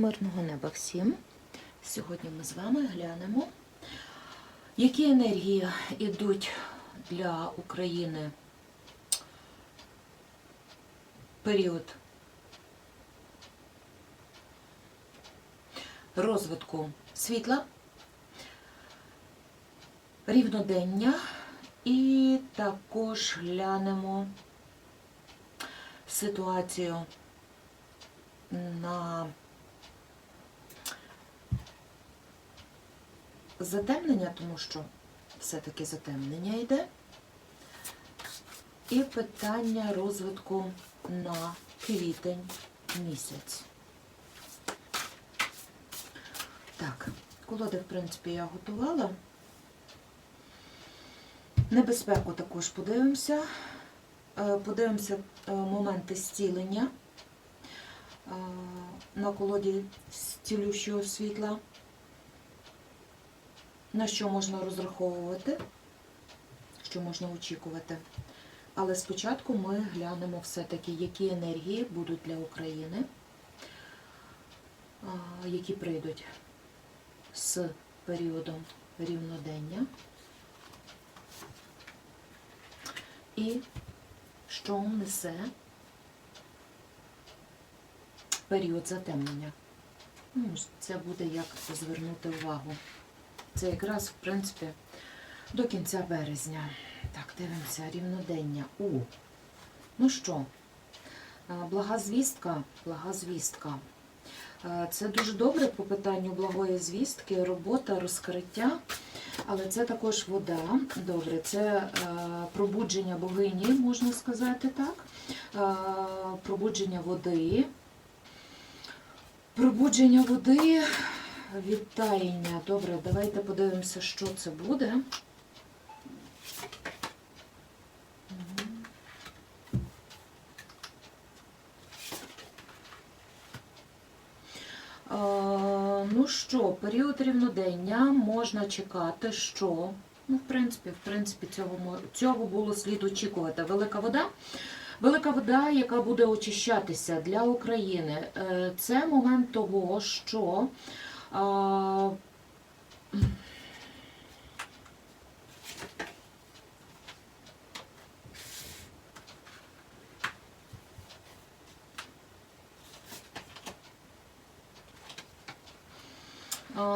Мирного неба всім. Сьогодні ми з вами глянемо, які енергії йдуть для України період розвитку світла, рівнодення і також глянемо ситуацію на затемнення, тому що все-таки затемнення йде. І питання розвитку на квітень місяць. Так, колоди, в принципі, я готувала. Небезпеку також подивимося. Е, Подивимося е, моменти зцілення е, на колоді зцілющого світла, на що можна розраховувати, що можна очікувати. Але спочатку ми глянемо все-таки, які енергії будуть для України, які прийдуть з періодом рівнодення. І що несе період затемнення. Ну, Це буде як звернути увагу. Це якраз, в принципі, до кінця березня. Так, дивимося, рівнодення. У. Ну що, блага звістка, блага звістка. Це дуже добре по питанню благої звістки, робота, розкриття. Але це також вода. Добре, це пробудження богині, можна сказати так. Пробудження води. Пробудження води, відтаяння. Добре, давайте подивимося, що це буде. Е, Ну що, період рівнодення можна чекати, що ну, в принципі, в принципі, цього цього було слід очікувати. Велика вода. Велика вода, яка буде очищатися для України, е, це момент того, що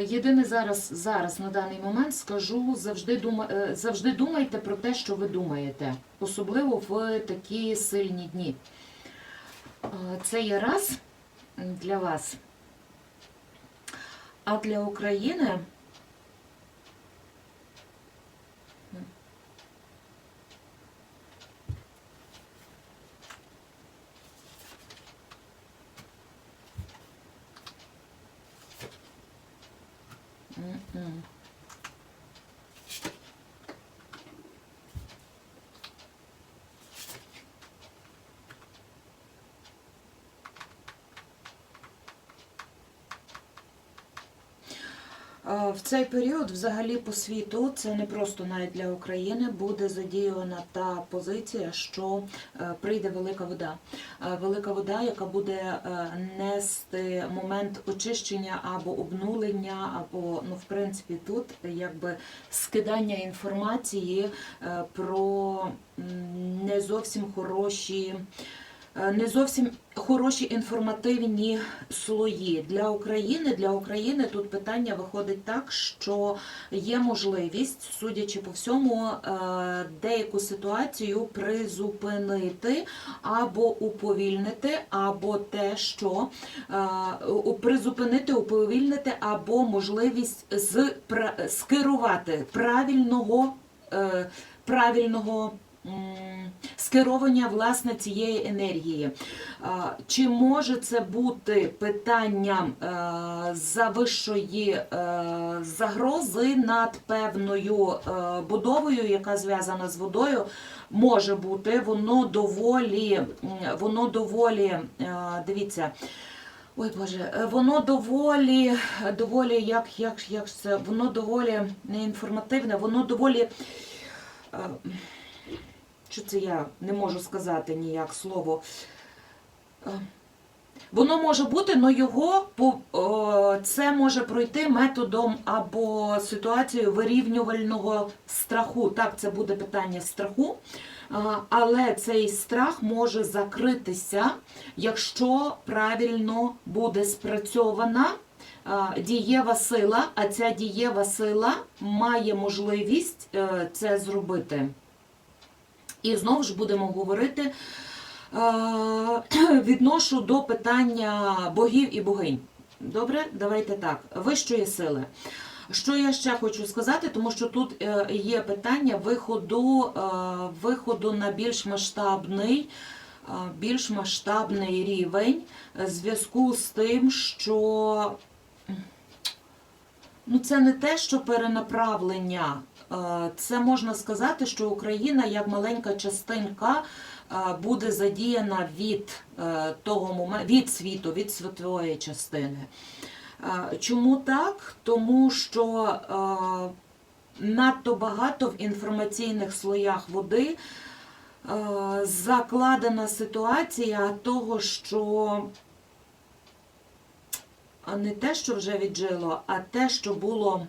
Єдине зараз, зараз на даний момент скажу, завжди, дума, е, завжди думайте про те, що ви думаєте, особливо в такі сильні дні. Це є раз для вас. А для України М-м. Е, В цей період, взагалі, по світу, це не просто навіть для України, буде задіяна та позиція, що е, прийде велика вода. Е, Велика вода, яка буде е, нести момент очищення або обнулення, або, ну, в принципі, тут якби скидання інформації е, про не зовсім хороші. Е, Не зовсім хороші інформативні слої для України. Для України тут питання виходить так, що є можливість, судячи по всьому, е, деяку ситуацію призупинити або уповільнити, або те, що е, призупинити, уповільнити, або можливість з скерувати правильного, правильного. М, Скерування власне цієї енергії. Чи може це бути питанням е, завищої е, загрози над певною е, будовою, яка зв'язана з водою? Може бути, воно доволі, воно доволі, дивіться. Ой Боже, воно доволі, доволі, як, як, як це, воно доволі неінформативне, воно доволі. Е, Що це я не можу сказати ніяк слово. Е, Воно може бути, але його це може пройти методом або ситуацією вирівнювального страху. Так, це буде питання страху. Але цей страх може закритися, якщо правильно буде спрацьована дієва сила, а ця дієва сила має можливість е, це зробити. І знову ж будемо говорити, е, відношу до питання богів і богинь. Добре, давайте так. Вищої сили. Що я ще хочу сказати, тому що тут е, є питання виходу, е, виходу на більш масштабний, більш масштабний рівень в зв'язку з тим, що ну, це не те, що перенаправлення. Е, Це можна сказати, що Україна як маленька частинка е, буде задіяна від е, того моменту, від світу, від світової частини. Чому так? Тому що надто багато в інформаційних слоях води закладена ситуація того, що не те, що вже віджило, а те, що було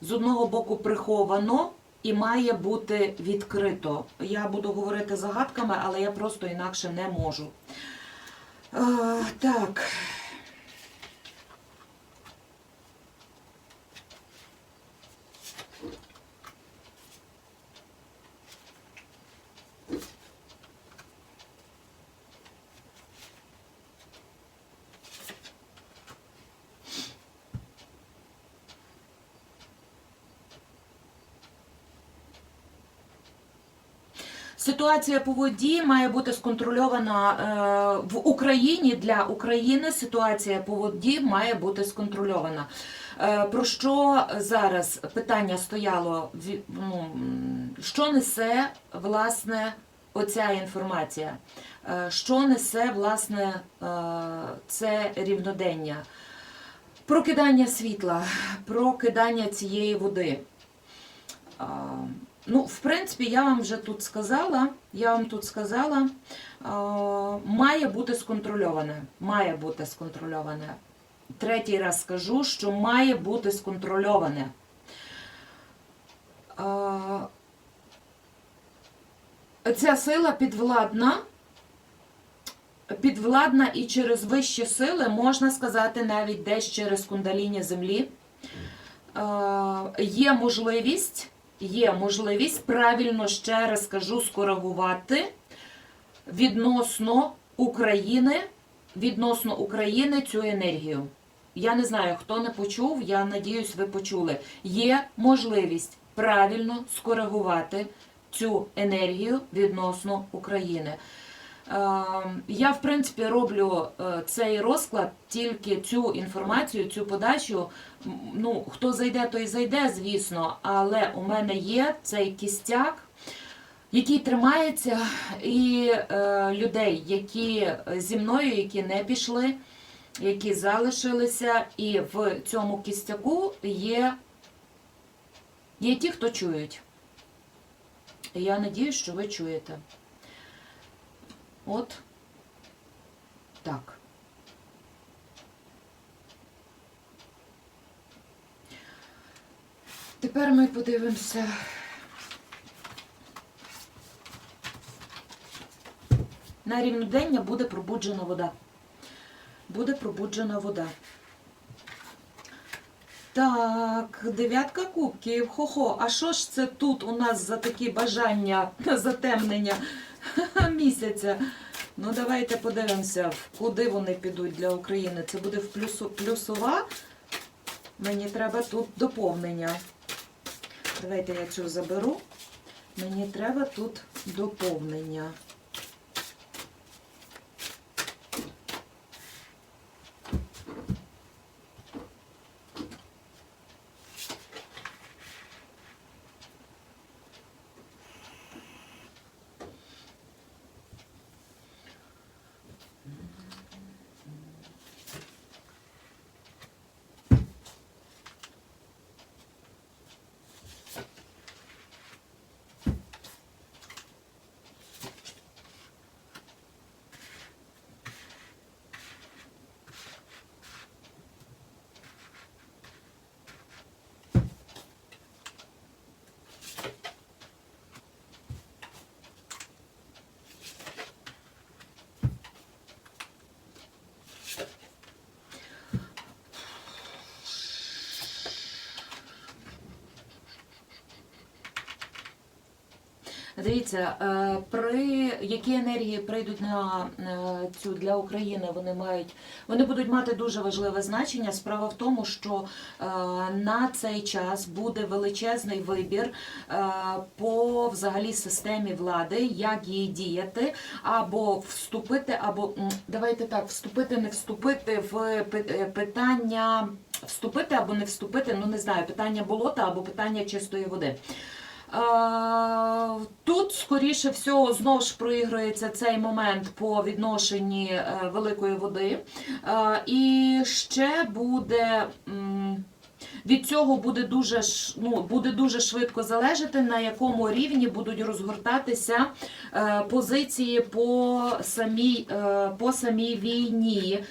з одного боку приховано і має бути відкрито. Я буду говорити загадками, але я просто інакше не можу. Е, так. Ситуація по воді має бути сконтрольована е, в Україні для України. Ситуація по воді має бути сконтрольована. Е, Про що зараз питання стояло? Ну, що несе власне оця інформація? Е, Що несе власне це рівнодення? Прокидання світла, прокидання цієї води. Ну, в принципі, я вам вже тут сказала, я вам тут сказала, має бути сконтрольоване. Має бути сконтрольоване. Третій раз скажу, що має бути сконтрольоване. Ця сила підвладна. Підвладна і через вищі сили, можна сказати, навіть десь через кундаліні землі. Є можливість, є можливість правильно ще раз кажу, скоригувати відносно України, відносно України цю енергію. Я не знаю, хто не почув, я надіюсь, ви почули. Є можливість правильно скоригувати цю енергію відносно України. Е, Я, в принципі, роблю е, цей розклад, тільки цю інформацію, цю подачу. Ну, хто зайде, той зайде, звісно, але у мене є цей кістяк, який тримається, і е, людей, які зі мною, які не пішли, які залишилися, і в цьому кістяку є, є ті, хто чують. Я надіюсь, що ви чуєте. От так. Тепер ми подивимося. На рівнодення буде пробуджена вода. Буде пробуджена вода. Так, дев'ятка кубків. Хо-хо. А що ж це тут у нас за такі бажання затемнення місяця? Ну, давайте подивимося, куди вони підуть для України. Це буде в плюсу, плюсова. Мені треба тут доповнення. Давайте я цю заберу. Мені треба тут доповнення. Дивіться, е, при які енергії прийдуть на е, цю для України, вони мають вони будуть мати дуже важливе значення. Справа в тому, що е, на цей час буде величезний вибір по взагалі системі влади, як їй діяти, або вступити, або давайте так, вступити, не вступити в питання. Вступити або не вступити, ну не знаю, питання болота або питання чистої води. Тут, скоріше всього, знову ж проігрується цей момент по відношенні е, великої води. І ще буде. Від цього буде дуже ну, буде дуже швидко залежати, на якому рівні будуть розгортатися е, позиції по самій, е, по самій війні.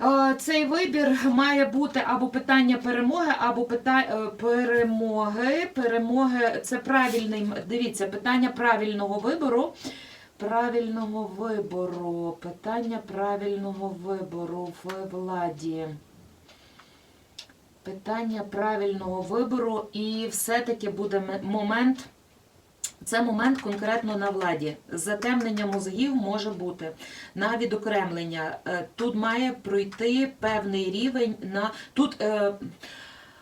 Е, Цей вибір має бути або питання перемоги, або питання перемоги. Перемоги це правильний дивіться, питання правильного вибору. Правильного вибору, питання правильного вибору в владі. Питання правильного вибору, і все-таки буде момент. Це момент конкретно на владі. Затемнення мозгів може бути на відокремлення. Е, Тут має пройти певний рівень на тут. Е,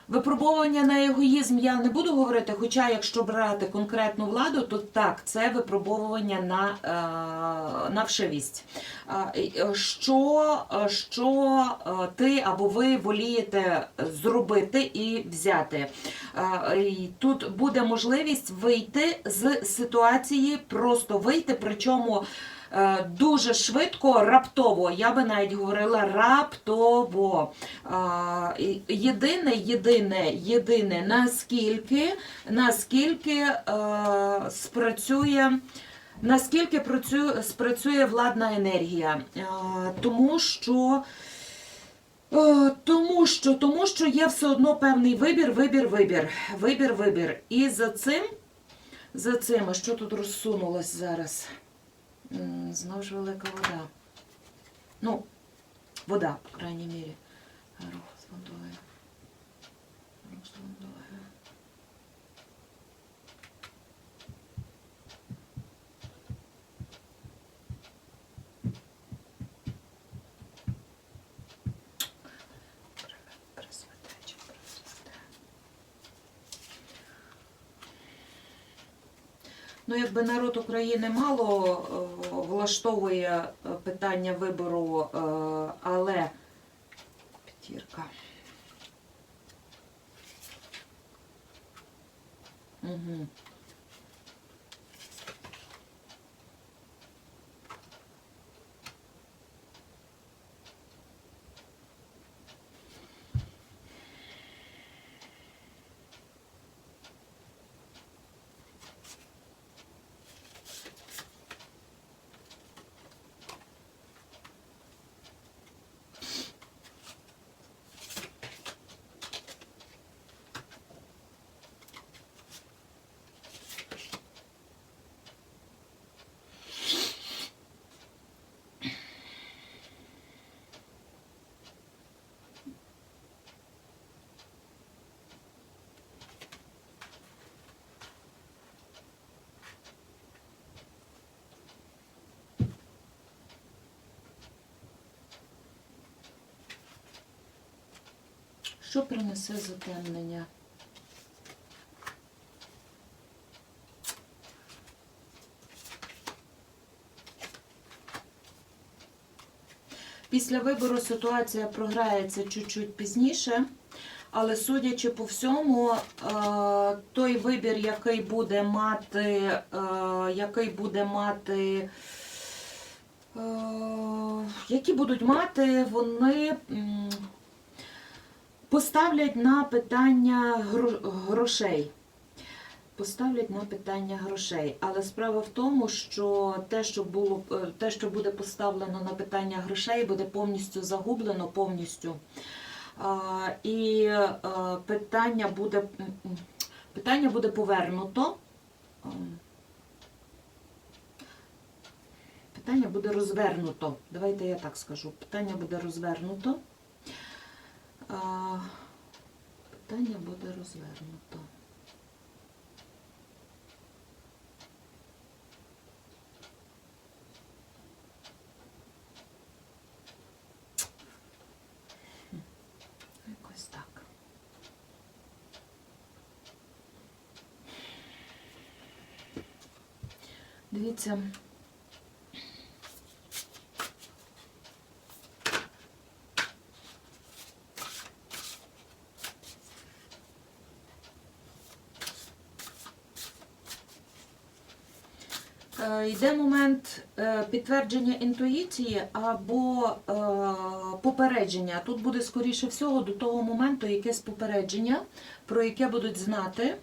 Випробовування на егоїзм я не буду говорити, хоча якщо брати конкретну владу, то так, це випробовування на, е, на вшивість. Е, е, Що, що ти або ви волієте зробити і взяти? Тут буде можливість вийти з ситуації, просто вийти, причому дуже швидко, раптово. Я би навіть говорила раптово. Єдине, єдине, єдине, наскільки, наскільки е, спрацює. Наскільки працює, спрацює владна енергія? Е, Тому що, е, тому що, тому що є все одно певний вибір, вибір, вибір, вибір, вибір. І за цим, за цим, що тут розсунулось зараз? М, Знов ж велика вода. Ну, вода, по крайній мірі. Рух з водою. Рух з водою. Пресвяте чи пресвяте? Ну, якби народ України мало е, влаштовує е, питання вибору, е, але п'ятірка. Угу. Що принесе затемнення? Після вибору ситуація програється чуть-чуть пізніше, але судячи по всьому, е, той вибір, який буде мати, е, який буде мати, е, які будуть мати, вони поставлять на питання грошей. Поставлять на питання грошей. Але справа в тому, що те, що було е, те, що буде поставлено на питання грошей, буде повністю загублено, повністю. І е, питання буде питання буде повернуто. Питання буде розвернуто. Давайте я так скажу. Питання буде розвернуто питання буде розвернуто. Дивіться. Йде момент е, підтвердження інтуїції або е, попередження. Тут буде скоріше всього до того моменту якесь попередження, про яке будуть знати.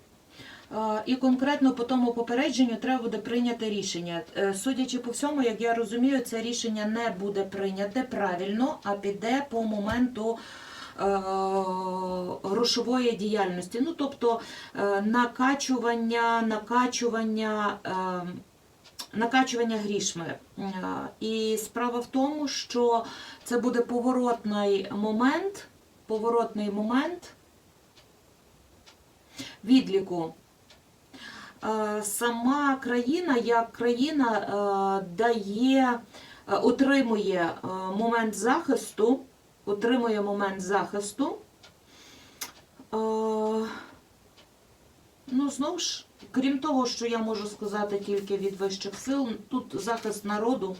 Е, І конкретно по тому попередженню треба буде прийняти рішення. Судячи по всьому, як я розумію, це рішення не буде прийняте правильно, а піде по моменту грошової діяльності. Ну, тобто накачування, накачування. Накачування грішми. І справа в тому, що це буде поворотний момент, поворотний момент відліку. Е, Сама країна, як країна, е, дає, е, отримує момент захисту, отримує момент захисту. Ну, знову ж, крім того, що я можу сказати тільки від вищих сил, тут захист народу,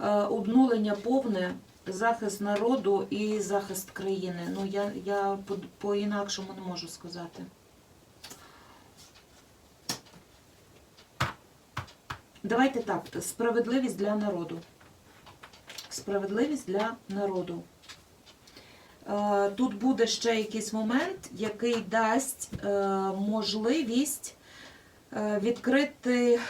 е, обнулення повне, захист народу і захист країни. Ну, я, я по- по-інакшому не можу сказати. Давайте так, справедливість для народу. Справедливість для народу. Е, Тут буде ще якийсь момент, який дасть е, можливість відкрити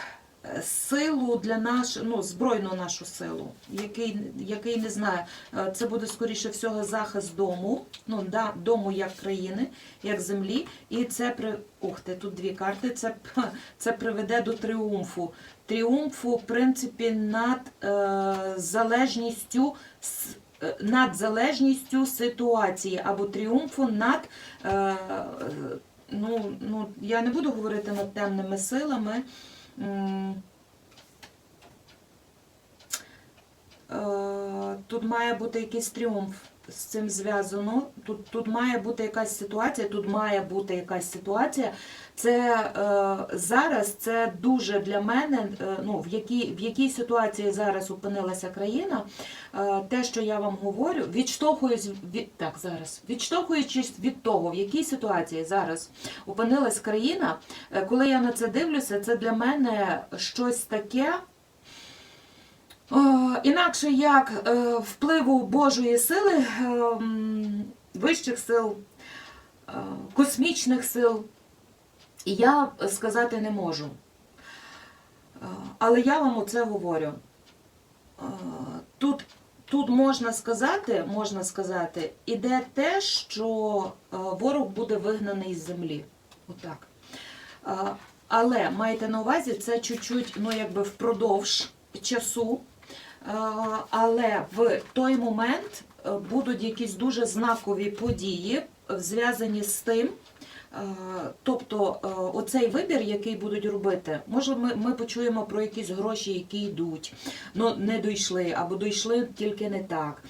е, силу для нашої, ну, збройну нашу силу, який, який не знаю, е, це буде скоріше всього захист дому, ну, да, дому як країни, як землі, і це при ух ти, тут дві карти. Це, це приведе до тріумфу. Тріумфу, в принципі, над е, залежністю. е, Над залежністю ситуації або тріумфу над е, е, ну, ну, я не буду говорити над темними силами. М, е, Тут має бути якийсь тріумф з цим зв'язано. Тут, тут має бути якась ситуація, тут має бути якась ситуація. Це е, зараз це дуже для мене, е, ну, в якій, в якій ситуації зараз опинилася країна, е, те, що я вам говорю, відштовхуюсь від так зараз, відштовхуючись від того, в якій ситуації зараз опинилась країна, е, коли я на це дивлюся, це для мене щось таке. Інакше як е, впливу Божої сили, е, вищих сил, е, космічних сил, я сказати не можу. Але я вам оце говорю. Тут, тут можна сказати, можна сказати, іде те, що ворог буде вигнаний з землі. Отак. Але майте на увазі, це чуть-чуть, ну якби впродовж часу. Е, Але в той момент е, будуть якісь дуже знакові події, е, зв'язані з тим. Тобто оцей вибір, який будуть робити, може ми, ми почуємо про якісь гроші, які йдуть, ну не дійшли, або дійшли тільки не так.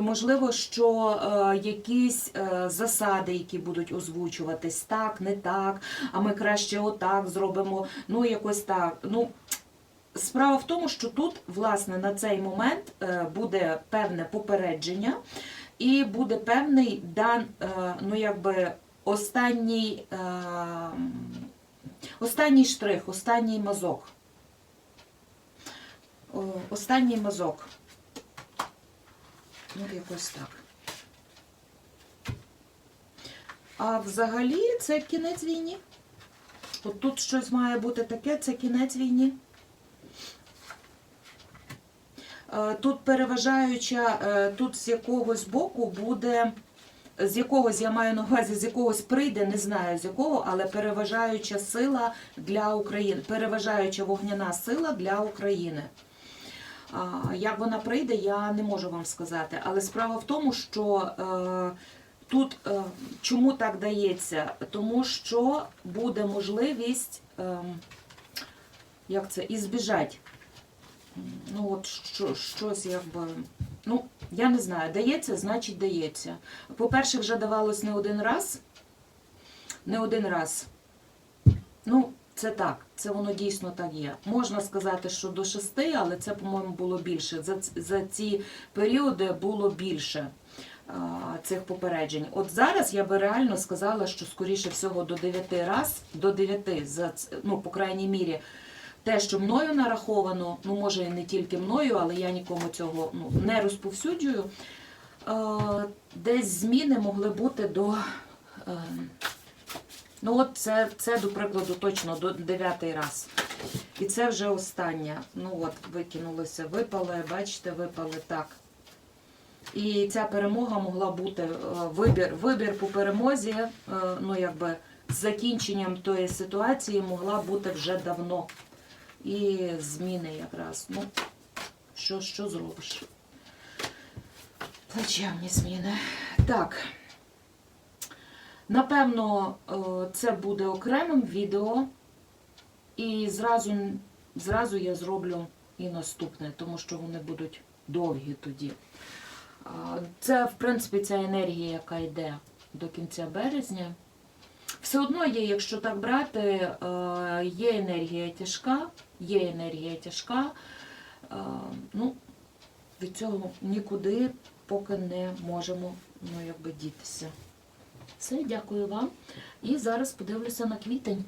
Можливо, що якісь засади, які будуть озвучуватись, так, не так, а ми краще отак зробимо, ну якось так. Ну, Справа в тому, що тут, власне, на цей момент е, буде певне попередження і буде певний дан, е, ну якби останній, е, останній штрих, останній мазок. Останній мазок. Ну, якось так. А взагалі це кінець війни. От тут щось має бути таке, це кінець війни. Е, Тут переважаюча, е, тут з якогось боку буде, з якогось я маю на увазі, з якогось прийде, не знаю з якого, але переважаюча сила для України, переважаюча вогняна сила для України. Як вона прийде, я не можу вам сказати. Але справа в тому, що е, тут е, чому так дається? Тому що буде можливість, е, як це, ізбіжать. Ну, от що, щось якби. Ну, я не знаю, дається, значить дається. По-перше, вже давалось не один раз. Не один раз. Ну, це так, це воно дійсно так є. Можна сказати, що до шести, але це, по-моєму, було більше. За, за ці періоди було більше а, цих попереджень. От зараз я би реально сказала, що скоріше всього до 9 раз, до 9, за, ц- ну, по крайній мірі, те, що мною нараховано, ну може і не тільки мною, але я нікому цього ну, не розповсюджую. Е, десь зміни могли бути до. Е, ну, от це, це, до прикладу, точно до 9 раз. І це вже остання. Ну от, викинулося, випали, бачите, випали так. І ця перемога могла бути е, вибір, вибір по перемозі, ну якби з закінченням тої ситуації могла бути вже давно. І зміни якраз. Ну, що, що зробиш? Плачевні зміни. Так. Напевно, е, це буде окремим відео. І зразу, зразу я зроблю і наступне, тому що вони будуть довгі тоді. Це, в принципі, ця енергія, яка йде до кінця березня. Все одно є, якщо так брати, е, є енергія тяжка, є енергія тяжка. Ну, від цього нікуди поки не можемо ну, якби, дітися. Все, дякую вам. І зараз подивлюся на квітень.